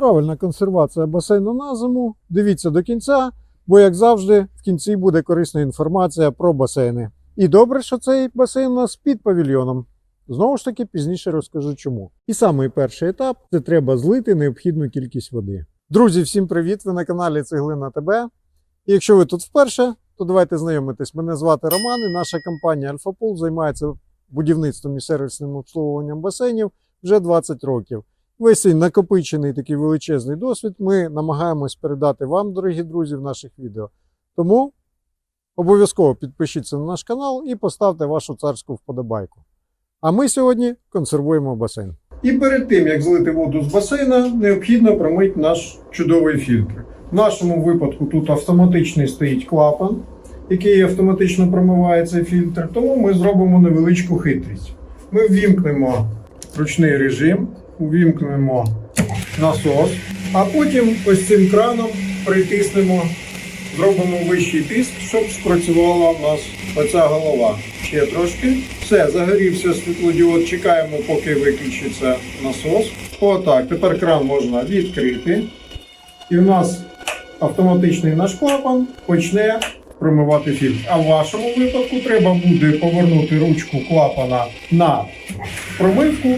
Правильна консервація басейну на зиму. Дивіться до кінця, бо, як завжди, в кінці буде корисна інформація про басейни. І добре, що цей басейн у нас під павільйоном. Знову ж таки, пізніше розкажу чому. І самий перший етап це треба злити необхідну кількість води. Друзі, всім привіт! Ви на каналі Цеглина ТБ. І якщо ви тут вперше, то давайте знайомитись. Мене звати Роман, і наша компанія Альфапул займається будівництвом і сервісним обслуговуванням басейнів вже 20 років. Весь цей накопичений такий величезний досвід ми намагаємось передати вам, дорогі друзі, в наших відео. Тому обов'язково підпишіться на наш канал і поставте вашу царську вподобайку. А ми сьогодні консервуємо басейн. І перед тим, як злити воду з басейна, необхідно промити наш чудовий фільтр. В нашому випадку тут автоматичний стоїть клапан, який автоматично промиває цей фільтр, тому ми зробимо невеличку хитрість. Ми ввімкнемо ручний режим, увімкнемо насос, а потім ось цим краном притиснемо, зробимо вищий тиск, щоб спрацювала у нас оця голова. Ще трошки. Все, загорівся світлодіод, чекаємо, поки виключиться насос. Отак, тепер кран можна відкрити. І в нас автоматичний наш клапан почне промивати фільтр. А в вашому випадку треба буде повернути ручку клапана на промивку